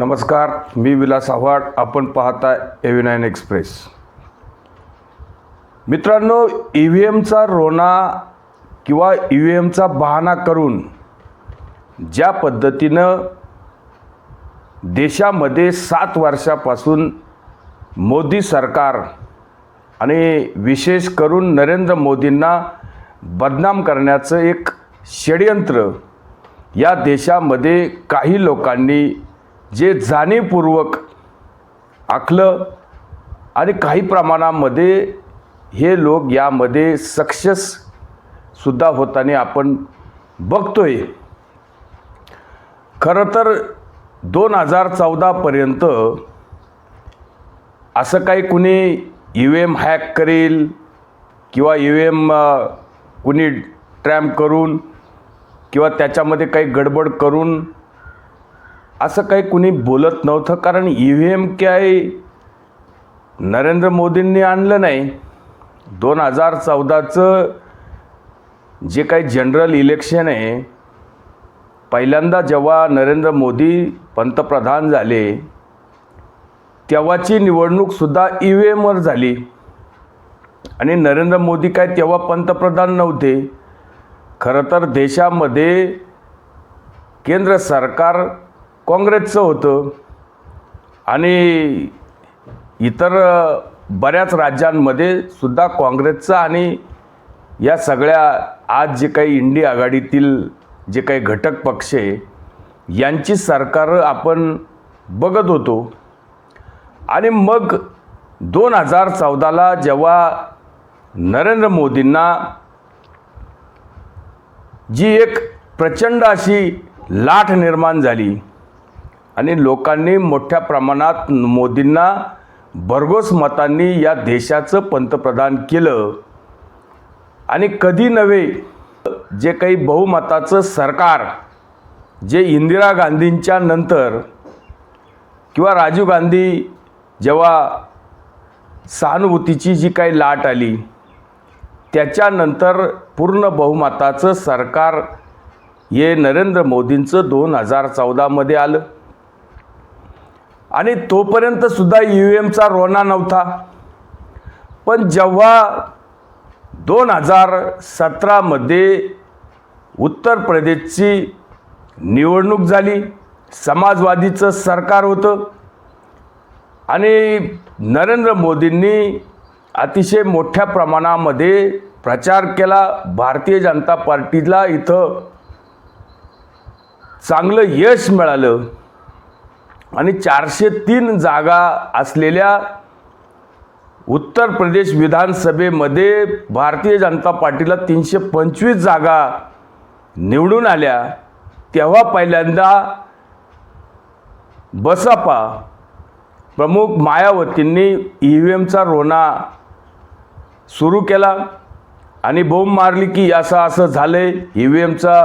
नमस्कार मी विलास आव्हाड. आपण पाहता एव्ही नाईन एक्सप्रेस मित्रांनो ई व्ही एमचा रोना किंवा ई व्ही एमचा बहाणा करून ज्या पद्धतीनं देशामध्ये सात वर्षापासून मोदी सरकार आणि विशेष करून नरेंद्र मोदींना बदनाम करण्याचं एक षडयंत्र या देशामध्ये काही लोकांनी जे जाणीवपूर्वक आखलं आणि काही प्रमाणामध्ये हे लोक यामध्ये सक्सेससुद्धा होताना आपण बघतोय. खरं तर दोन हजार चौदापर्यंत असं काही कुणी यू एम हॅक करेल किंवा यू एम कुणी ट्रॅम्प करून किंवा त्याच्यामध्ये काही गडबड करून असं काही कुणी बोलत नव्हतं कारण ई व्ही एम काय नरेंद्र मोदींनी आणलं नाही. दोन हजार चौदाचं जे काही जनरल इलेक्शन आहे पहिल्यांदा जेव्हा नरेंद्र मोदी पंतप्रधान झाले तेव्हाची निवडणूकसुद्धा ई व्ही एमवर झाली. आणि नरेंद्र मोदी काय तेव्हा पंतप्रधान नव्हते. खरं तर देशामध्ये केंद्र सरकार काँग्रेसचं होतं आणि इतर बऱ्याच राज्यांमध्ये सुद्धा काँग्रेसचं आणि या सगळ्या आज जे काही इंडिया आघाडीतील जे काही घटक पक्ष आहे यांची सरकारं आपण बघत होतो. आणि मग दोन हजार चौदाला जेव्हा नरेंद्र मोदींना जी एक प्रचंड अशी लाट निर्माण झाली आणि लोकांनी मोठ्या प्रमाणात मोदींना भरघोस मतांनी या देशाचं पंतप्रधान केलं. आणि कधी नव्हे जे काही बहुमताचं सरकार जे इंदिरा गांधींच्या नंतर किंवा राजीव गांधी जेव्हा सहानुभूतीची जी काही लाट आली त्याच्यानंतर पूर्ण बहुमताचं सरकार हे नरेंद्र मोदींचं दोन हजार चौदामध्ये आलं. आणि तोपर्यंतसुद्धा यू एमचा रोना नव्हता. पण जेव्हा दोन हजार सतरामध्ये उत्तर प्रदेशची निवडणूक झाली समाजवादीचं सरकार होतं आणि नरेंद्र मोदींनी अतिशय मोठ्या प्रमाणामध्ये प्रचार केला भारतीय जनता पार्टीला. इथं चांगलं यश मिळालं. आणि चारशे तीन जागा असलेल्या उत्तर प्रदेश विधानसभेमध्ये भारतीय जनता पार्टीला तीनशे पंचवीस जागा निवडून आल्या. तेव्हा पहिल्यांदा बसपा प्रमुख मायावतींनी ई व्ही एमचा रोना सुरू केला आणि बोंब मारली की असं असं झालं आहे ई व्ही एमचा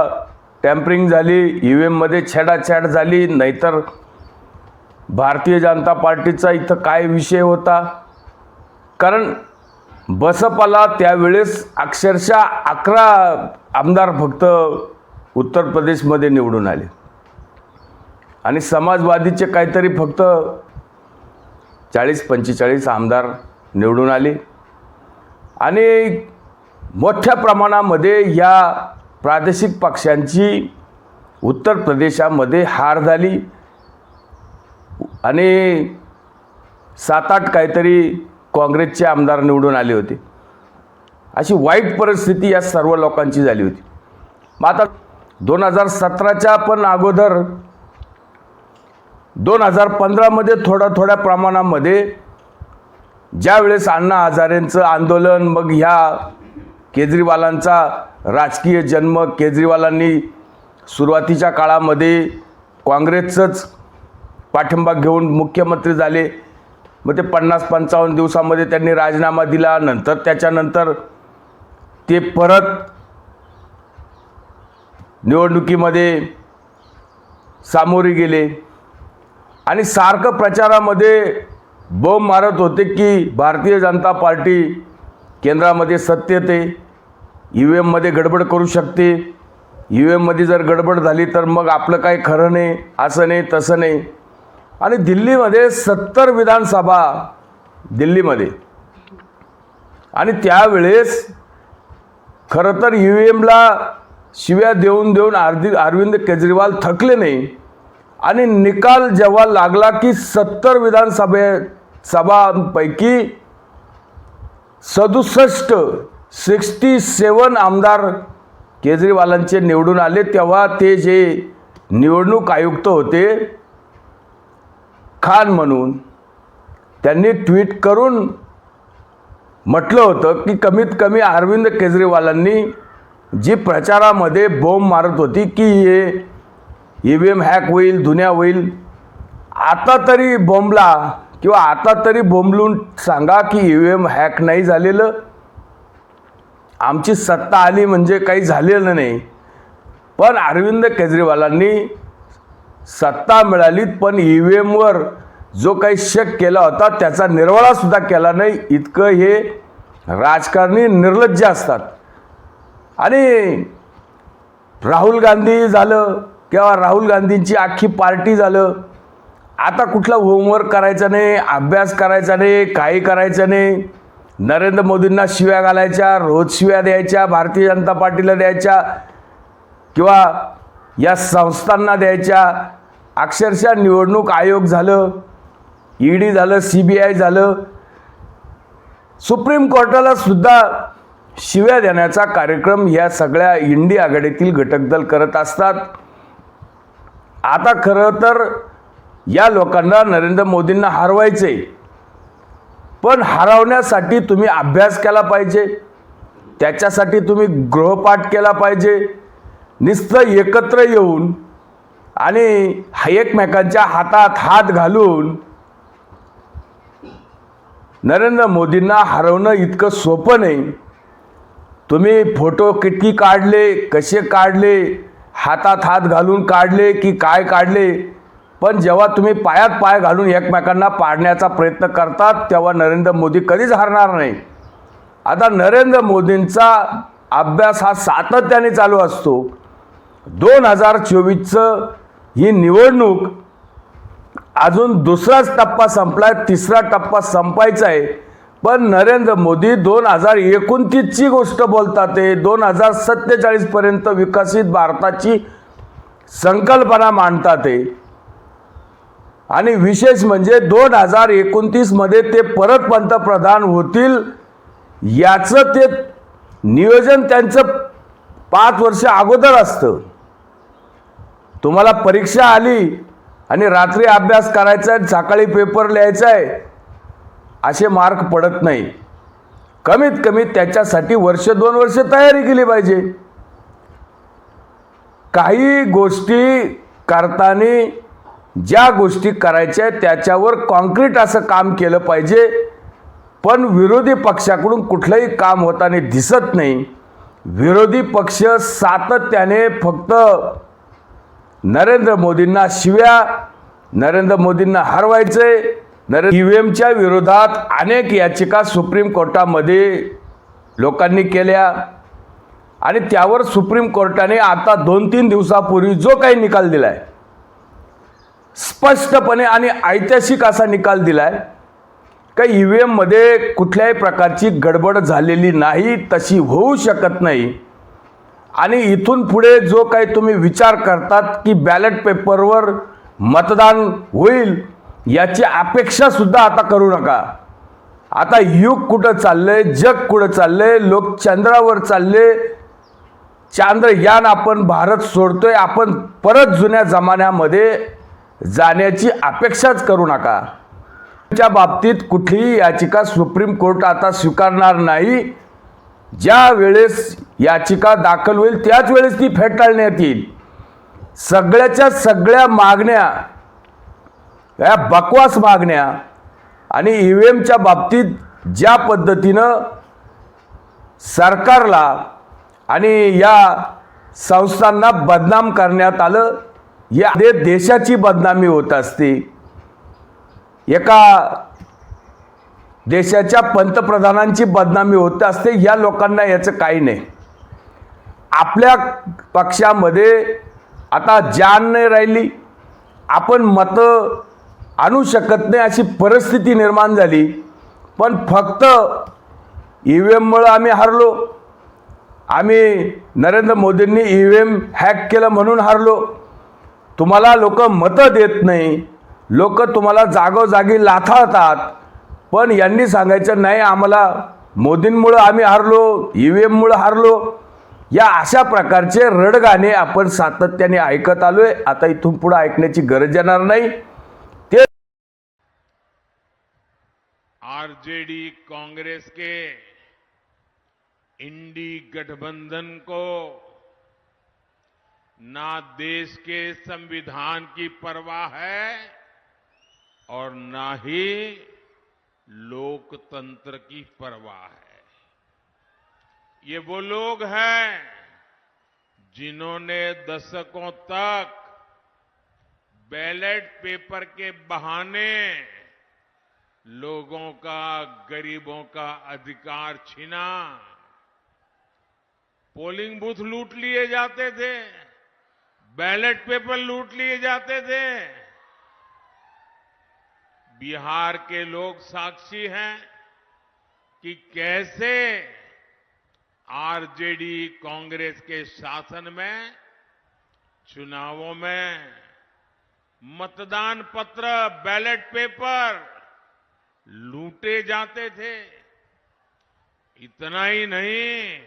टॅम्परिंग झाली ई व्ही एममध्ये छेडाछेड झाली नाहीतर भारतीय जनता पार्टीचा इथं काय विषय होता? कारण बसपाला त्यावेळेस अक्षरशः अकरा आमदार फक्त उत्तर प्रदेशमध्ये निवडून आले. आणि समाजवादीचे काहीतरी फक्त चाळीस पंचेचाळीस आमदार निवडून आले. आणि मोठ्या प्रमाणामध्ये या प्रादेशिक पक्षांची उत्तर प्रदेशामध्ये हार झाली. आणि सात आठ काहीतरी काँग्रेसचे आमदार निवडून आले होते. अशी वाईट परिस्थिती या सर्व लोकांची झाली होती. मग आता दोन हजार सतराच्या पण अगोदर दोन हजार पंधरामध्ये थोड्या थोड्या प्रमाणामध्ये ज्यावेळेस अण्णा हजारेंचं आंदोलन मग ह्या केजरीवालांचा राजकीय जन्म केजरीवालांनी सुरुवातीच्या काळामध्ये काँग्रेसचंच पाठिंबा घेऊन मुख्यमंत्री झाले. मग ते पन्नास पंचावन्न दिवसामध्ये त्यांनी राजीनामा दिला. नंतर त्याच्यानंतर ते परत निवडणुकीमध्ये सामोरे गेले. आणि सारखं प्रचारामध्ये बम मारत होते की भारतीय जनता पार्टी केंद्रामध्ये सत्य ते यू एममध्ये गडबड करू शकते. यू एममध्ये जर गडबड झाली तर मग आपलं काही खरं नाही असं नाही तसं नाही. आणि दिल्लीमध्ये सत्तर विधानसभा दिल्लीमध्ये. आणि त्यावेळेस खरं तर ई व्ही एमला शिव्या देऊन देऊन आरदी अरविंद केजरीवाल थकले नाही. आणि निकाल जेव्हा लागला की सत्तर विधानसभे सभांपैकी सदुसष्ट सिक्स्टी सेवन आमदार केजरीवालांचे निवडून आले तेव्हा ते जे निवडणूक आयुक्त होते खान म्हणून त्यांनी ट्विट करून म्हटलं होतं की कमीत कमी अरविंद केजरीवालांनी जी प्रचारामध्ये बोंब मारत होती की हे ई व्ही एम हॅक होईल दुनिया होईल आता तरी बोंबला किंवा आता तरी बोंबलून सांगा की ई व्ही एम हॅक नाही झालेलं. आमची सत्ता आली म्हणजे काही झालेलं नाही. पण अरविंद केजरीवालांनी सत्ता मिळालीत पण ई व्ही एमवर जो काही शक केला होता त्याचा निर्वाळासुद्धा केला नाही. इतकं हे राजकारणी निर्लज्ज असतात. आणि राहुल गांधी झालं किंवा राहुल गांधींची आख्खी पार्टी झालं आता कुठला होमवर्क करायचा नाही अभ्यास करायचा नाही काही करायचं नाही. नरेंद्र मोदींना शिव्या घालायच्या रोज शिव्या द्यायच्या भारतीय जनता पार्टीला द्यायच्या किंवा या संस्थांना द्यायच्या अक्षरशः निवडणूक आयोग झालं ई डी झालं सी बी आय झालं. सुप्रीम कोर्टाला सुद्धा शिव्या देण्याचा कार्यक्रम या सगळ्या इंडी आघाडीतील घटक दल करत असतात. आता खरं तर या लोकांना नरेंद्र मोदींना हरवायचे पण हरवण्यासाठी तुम्ही अभ्यास केला पाहिजे. त्याच्यासाठी तुम्ही गृहपाठ केला पाहिजे. नुसतं एकत्र येऊन आणि एकमेकांच्या हातात हात घालून नरेंद्र मोदींना हरवणं इतकं सोपं नाही. तुम्ही फोटो किती काढले कसे काढले हातात हात घालून काढले की काय काढले? पण जेव्हा तुम्ही पायात पाय घालून एकमेकांना पाडण्याचा प्रयत्न करतात तेव्हा नरेंद्र मोदी कधीच हरणार नाही. आता नरेंद्र मोदींचा अभ्यास हा सातत्याने चालू असतो. दोन हजार चोवीसचं ही निवडणूक अजून दुसराच टप्पा संपलाय तिसरा टप्पा संपायचा आहे. पण नरेंद्र मोदी दोन हजार एकोणतीसची गोष्ट बोलतात ते दोन हजार सत्तेचाळीसपर्यंत विकसित भारताची संकल्पना मांडतात ते. आणि विशेष म्हणजे दोन हजार एकोणतीसमध्ये ते परत पंतप्रधान होतील याचं ते नियोजन त्यांचं पाच वर्ष अगोदर असतं. तुम्हाला परीक्षा आली आणि रात्री अभ्यास करायचा आहे सकाळी पेपर लिहायचा आहे असे मार्क पडत नाही. कमीत कमी त्याच्यासाठी वर्ष दोन वर्ष तयारी केली पाहिजे. काही गोष्टी करताना ज्या गोष्टी करायच्या त्याच्यावर कॉन्क्रीट असं काम केलं पाहिजे. पण विरोधी पक्षाकडून कुठलंही काम होताना दिसत नाही. विरोधी पक्ष सातत्याने फक्त नरेंद्र मोदींना शिव्या नरेंद्र मोदींना हरवायचे नरेंद्र ई एमच्या विरोधात अनेक याचिका सुप्रीम कोर्टामध्ये लोकांनी केल्या. आणि त्यावर सुप्रीम कोर्टाने आता दोन तीन दिवसापूर्वी जो काही निकाल दिला आहे स्पष्टपणे आणि ऐतिहासिक असा निकाल दिला आहे का ई व्ही एममध्ये कुठल्याही प्रकारची गडबड झालेली नाही तशी होऊ शकत नाही. आणि इथून पुढे जो काही तुम्ही विचार करतात की बॅलेट पेपरवर मतदान होईल याची अपेक्षासुद्धा आता करू नका. आता युग कुठं चाललंय जग कुठं चाललंय लोक चंद्रावर चालले चांद्रयान आपण भारत सोडतोय आपण परत जुन्या जमान्यामध्ये जाण्याची अपेक्षाच करू नका. त्या बाबतीत कुठलीही याचिका सुप्रीम कोर्ट आता स्वीकारणार नाही. ज्या वेळेस याचिका दाखल होईल त्याच वेळेस ती फेटाळण्यात येईल. सगळ्याच्या सगळ्या मागण्या या बकवास मागण्या आणि ई व्ही एमच्या बाबतीत ज्या पद्धतीनं सरकारला आणि या संस्थांना बदनाम करण्यात आलं या देशाची बदनामी होत असते. एका देशाच्या पंतप्रधानांची बदनामी होत असते या लोकांना याचं काही नाही. आपल्या पक्षामध्ये आता जान नाही राहिली. आपण मतं आणू शकत नाही अशी परिस्थिती निर्माण झाली. पण फक्त ई व्ही एममुळं आम्ही हारलो. आम्ही नरेंद्र मोदींनी ई व्ही एम हॅक केलं म्हणून हारलो. तुम्हाला लोक मतं देत नाही. लोक तुम्हाला जागोजागी लाथाळतात. पण यांनी सांगायचं नाही आम्हाला मोदींमुळं आम्ही हारलो ई व्ही एममुळं हारलो. या अशा प्रकारचे रडगाणे आपण सातत्याने ऐकत आलोय. आता इथून पुढे ऐकण्याची गरज येणार नाही. ते डी कांग्रेस के इंडी गठबंधन को ना देश के संविधान की परवाह है और ना ही लोकतंत्र की परवाह है। ये वो लोग हैं जिन्होंने दशकों तक बैलेट पेपर के बहाने लोगों का, गरीबों का अधिकार छीना। पोलिंग बूथ लूट लिए जाते थे, बैलेट पेपर लूट लिए जाते थे। बिहार के लोग साक्षी हैं कि कैसे आरजेडी कांग्रेस के शासन में, चुनावों में मतदान पत्र, बैलेट पेपर लूटे जाते थे। इतना ही नहीं,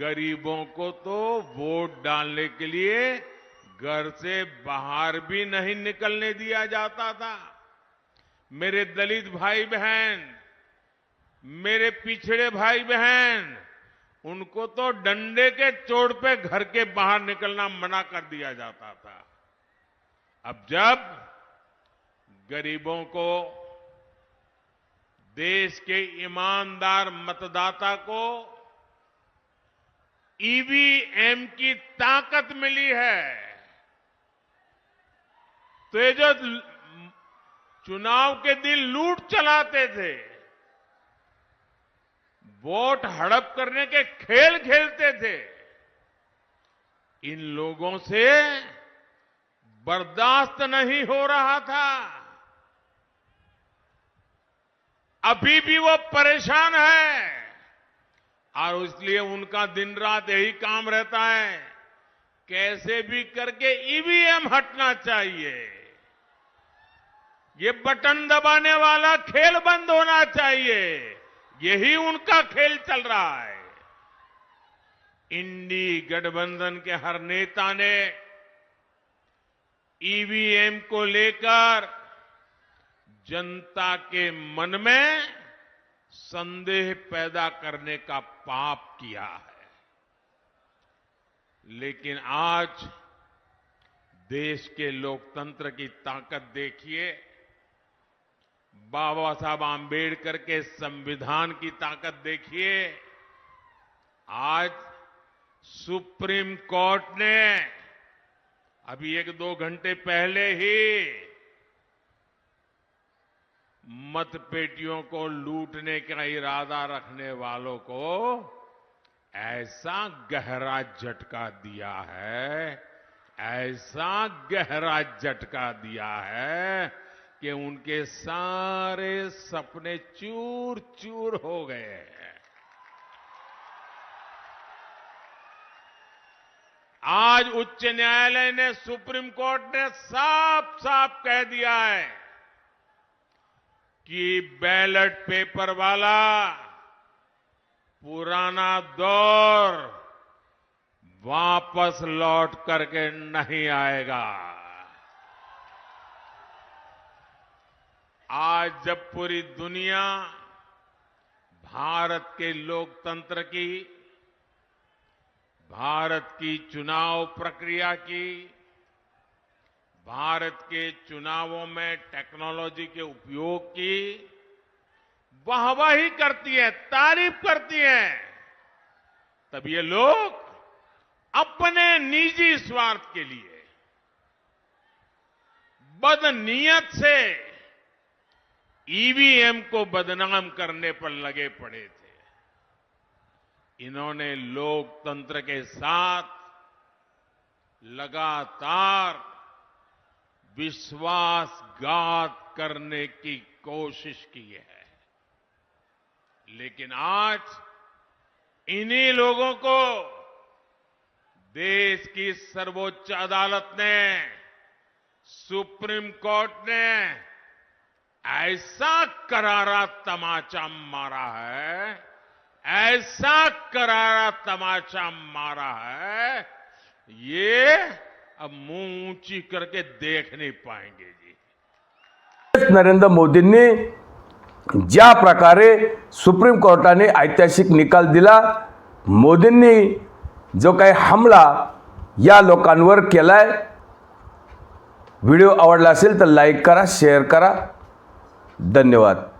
गरीबों को तो वोट डालने के लिए घर से बाहर भी नहीं निकलने दिया जाता था। मेरे दलित भाई बहन मेरे पिछड़े भाई बहन उनको तो डंडे के चोट पे घर के बाहर निकलना मना कर दिया जाता था। अब जब गरीबों को, देश के ईमानदार मतदाता को ईवीएम की ताकत मिली है तो ये जो चुनाव के दिन लूट चलाते थे। वोट हड़प करने के खेल खेलते थे। इन लोगों से बर्दाश्त नहीं हो रहा था। अभी भी वो परेशान है और इसलिए उनका दिन रात यही काम रहता है। कैसे भी करके ईवीएम हटना चाहिए। ये बटन दबाने वाला खेल बंद होना चाहिए। यही उनका खेल चल रहा है। इंडी गठबंधन के हर नेता ने ईवीएम को लेकर जनता के मन में संदेह पैदा करने का पाप किया है। लेकिन आज देश के लोकतंत्र की ताकत देखिए बाबा साहब आंबेडकर के संविधान की ताकत देखिए। आज सुप्रीम कोर्ट ने अभी एक दो घंटे पहले ही मतपेटियों को लूटने का इरादा रखने वालों को ऐसा गहरा झटका दिया है, ऐसा गहरा झटका दिया है कि उनके सारे सपने चूर चूर हो गए हैं। आज उच्च न्यायालय ने सुप्रीम कोर्ट ने साफ़ साफ़ कह दिया है कि बैलेट पेपर वाला पुराना दौर वापस लौट करके नहीं आएगा। आज जब पूरी दुनिया भारत के लोकतंत्र की, भारत की चुनाव प्रक्रिया की, भारत के चुनावों में टेक्नोलॉजी के उपयोग की वाहवाही करती है, तारीफ़ करती है, तब ये लोग अपने निजी स्वार्थ के लिए बदनीयत से ईवीएम को बदनाम करने पर लगे पड़े थे। इन्होंने लोकतंत्र के साथ लगातार विश्वासघात करने की कोशिश की है। लेकिन आज इन्हीं लोगों को देश की सर्वोच्च अदालत ने, सुप्रीम कोर्ट ने ऐसा करारा तमाचा मारा है ऐसा करारा तमाचा मारा है ये अब मुंह ऊंची करके देख नहीं पाएंगे जी। नरेंद्र मोदींनी ज्या प्रकारे सुप्रीम कोर्टाने ऐतिहासिक निकाल दिला मोदींनी जो काही हमला या लोकांवर केलाय व्हिडिओ आवडला असेल तर लाईक करा शेअर करा धन्यवाद.